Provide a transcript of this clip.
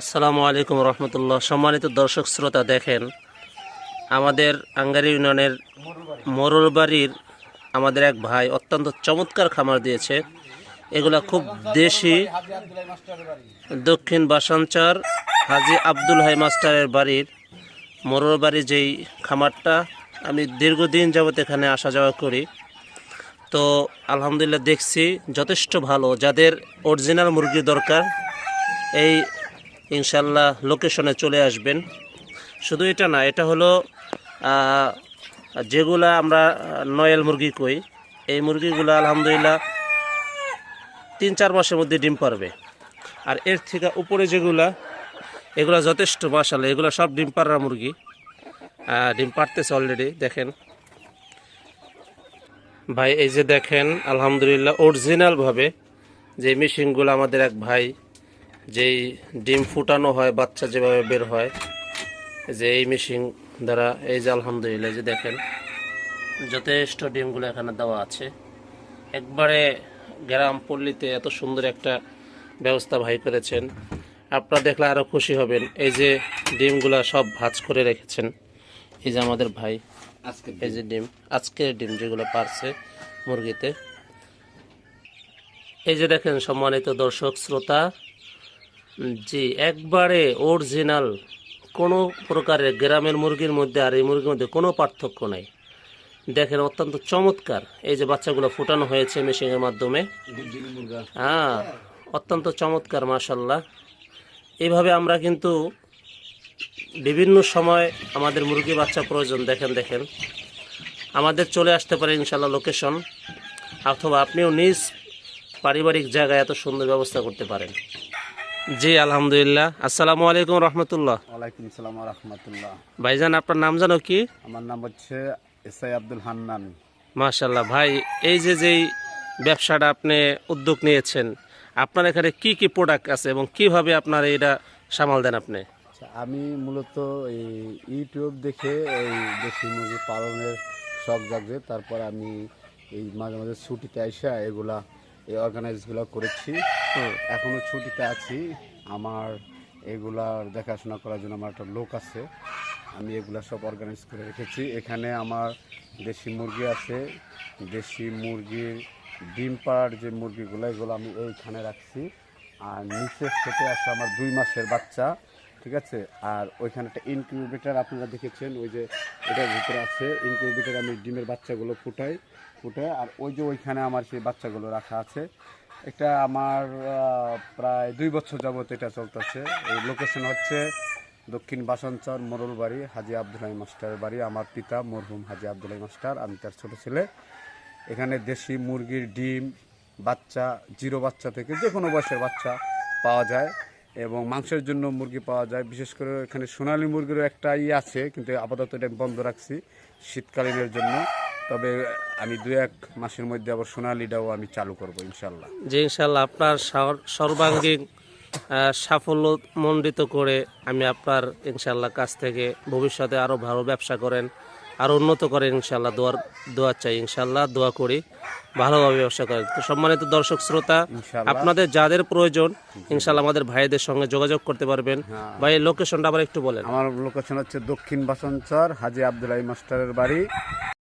আসসালামু আলাইকুম রহমতুল্লাহ। সম্মানিত দর্শক শ্রোতা, দেখেন, আমাদের আঙ্গারি ইউনিয়নের মরুর বাড়ির আমাদের এক ভাই অত্যন্ত চমৎকার খামার দিয়েছে। এগুলা খুব দেশি দক্ষিণ বাসাঞ্চার হাজি আব্দুল হাই মাস্টারের বাড়ির মরুর বাড়ি যেই খামারটা আমি দীর্ঘদিন যাবত এখানে আসা যাওয়া করি। তো আলহামদুলিল্লাহ দেখছি যথেষ্ট ভালো। যাদের অরিজিনাল মুরগি দরকার এই ইনশাল্লাহ লোকেশনে চলে আসবেন। শুধু এটা না, এটা হলো যেগুলা আমরা নয়েল মুরগি কই, এই মুরগিগুলো আলহামদুলিল্লাহ তিন চার মাসের মধ্যে ডিম পারবে। আর এর থেকে উপরে যেগুলা, এগুলা যথেষ্ট মাসাল এগুলো সব ডিম পাড়া মুরগি। ডিম পারতেছে অলরেডি দেখেন। ভাই, এই যে দেখেন, আলহামদুলিল্লাহ অরিজিনালভাবে যে মেশিনগুলো আমাদের এক ভাই যেই ডিম ফুটানো হয় বাচ্চা যেভাবে বের হয় যে এই মেশিন দ্বারা এই যে আলহামদুলিল্লাহ এই যে দেখেন যথেষ্ট ডিমগুলো এখানে দেওয়া আছে। একবারে গ্রাম পল্লীতে এত সুন্দর একটা ব্যবস্থা ভাই করেছেন। আপনারা দেখলে আরও খুশি হবেন। এই যে ডিমগুলা সব ভাজ করে রেখেছেন। এই যে আমাদের ভাই আজকে এই যে ডিম আজকের ডিম যেগুলো পারছে মুরগিতে। এই যে দেখেন সম্মানিত দর্শক শ্রোতা জি, একবারে অরিজিনাল কোনো প্রকারের গ্রামের মুরগির মধ্যে আর এই মুরগির মধ্যে কোনো পার্থক্য নাই। দেখেন অত্যন্ত চমৎকার এই যে বাচ্চাগুলো ফুটানো হয়েছে মেশিনের মাধ্যমে। হ্যাঁ অত্যন্ত চমৎকার মাশাল্লাহ এইভাবে আমরা কিন্তু বিভিন্ন সময় আমাদের মুরগি বাচ্চা প্রয়োজন, দেখেন দেখেন। আমাদের চলে আসতে পারে ইনশাল্লাহ লোকেশন অথবা আপনিও নিজ পারিবারিক জায়গায় এত সুন্দর ব্যবস্থা করতে পারেন। জি আলহামদুলিল্লাহ। আসসালামু আলাইকুম রহমতুল্লাহ। ওয়ালাইকুম সালাম রহমতুল্লাহ। ভাইজান আপনার নাম জানো কি? আমার নাম হচ্ছে এসআই আব্দুল হান্নান। মাশাল্লাহ ভাই এই যে যেই ব্যবসাটা আপনি উদ্যোগ নিয়েছেন আপনার এখানে কি কি প্রোডাক্ট আছে এবং কীভাবে আপনার এটা সামাল দেন আপনি? আচ্ছা, আমি মূলত এই ইউটিউব দেখে এই দেশি মুরগি পালনের শখ জাগছে তারপর আমি এই মাঝে মাঝে ছুটিতে আইসা এগুলা এই অর্গানাইজগুলো করেছি। হুম। এখনও ছুটিতে আছি। আমার এগুলার দেখাশোনা করার জন্য আমার একটা লোক আছে। আমি এগুলা সব অর্গানাইজ করে রেখেছি। এখানে আমার দেশি মুরগি আছে। দেশি মুরগির ডিম পাড়ার যে মুরগিগুলো, এগুলো আমি এইখানে রাখছি। আর নিচের সেটে আছে আমার দুই মাসের বাচ্চা, ঠিক আছে? আর ওইখানে একটা ইনকিউবেটার আপনারা দেখেছেন, ওই যে এটার ভিতরে আছে। ইনকিউবেটার আমি ডিমের বাচ্চাগুলো ফুটাই ফুটাই, আর ওই যে ওইখানে আমার সেই বাচ্চাগুলো রাখা আছে। এটা আমার প্রায় দুই বছর যাবত এটা চলতেছে। এই লোকেশন হচ্ছে দক্ষিণ বাসনচর মোরল বাড়ি, হাজি আব্দুল্লাহ মাস্টারের বাড়ি। আমার পিতা মরহুম হাজি আব্দুল্লাহ মাস্টার, আমি তার ছোট ছেলে। এখানে দেশি মুরগির ডিম, বাচ্চা, জিরো বাচ্চা থেকে যে কোনো বয়সের বাচ্চা পাওয়া যায় এবং মাংসের জন্য মুরগি পাওয়া যায়। বিশেষ করে এখানে সোনালী মুরগিরও একটা ই আছে, কিন্তু আপাতত এটা বন্ধ রাখছি শীতকালীনের জন্য। তবে আমি দু এক মাসের মধ্যে আবার সোনালিটাও আমি চালু করব ইনশাল্লাহ। যে ইনশাল্লাহ আপনার সর- সর্বাঙ্গীন সাফল্য মণ্ডিত করে আমি আপনার ইনশাল্লাহ কাছ থেকে ভবিষ্যতে আরও ভালো ব্যবসা করেন আরও উন্নত করেন ইনশাল্লাহ দোয়ার দোয়া চাই ইনশাল্লাহ দোয়া করি ভালোভাবে ব্যবসা করেন। তো সম্মানিত দর্শক শ্রোতা আপনাদের যাদের প্রয়োজন ইনশাল্লাহ আমাদের ভাইদের সঙ্গে যোগাযোগ করতে পারবেন। হ্যাঁ। ভাই লোকেশনটা আবার একটু বলেন। আমার লোকেশন হচ্ছে দক্ষিণ বাসনচর হাজি আব্দুল্লাহ মাস্টারের বাড়ি।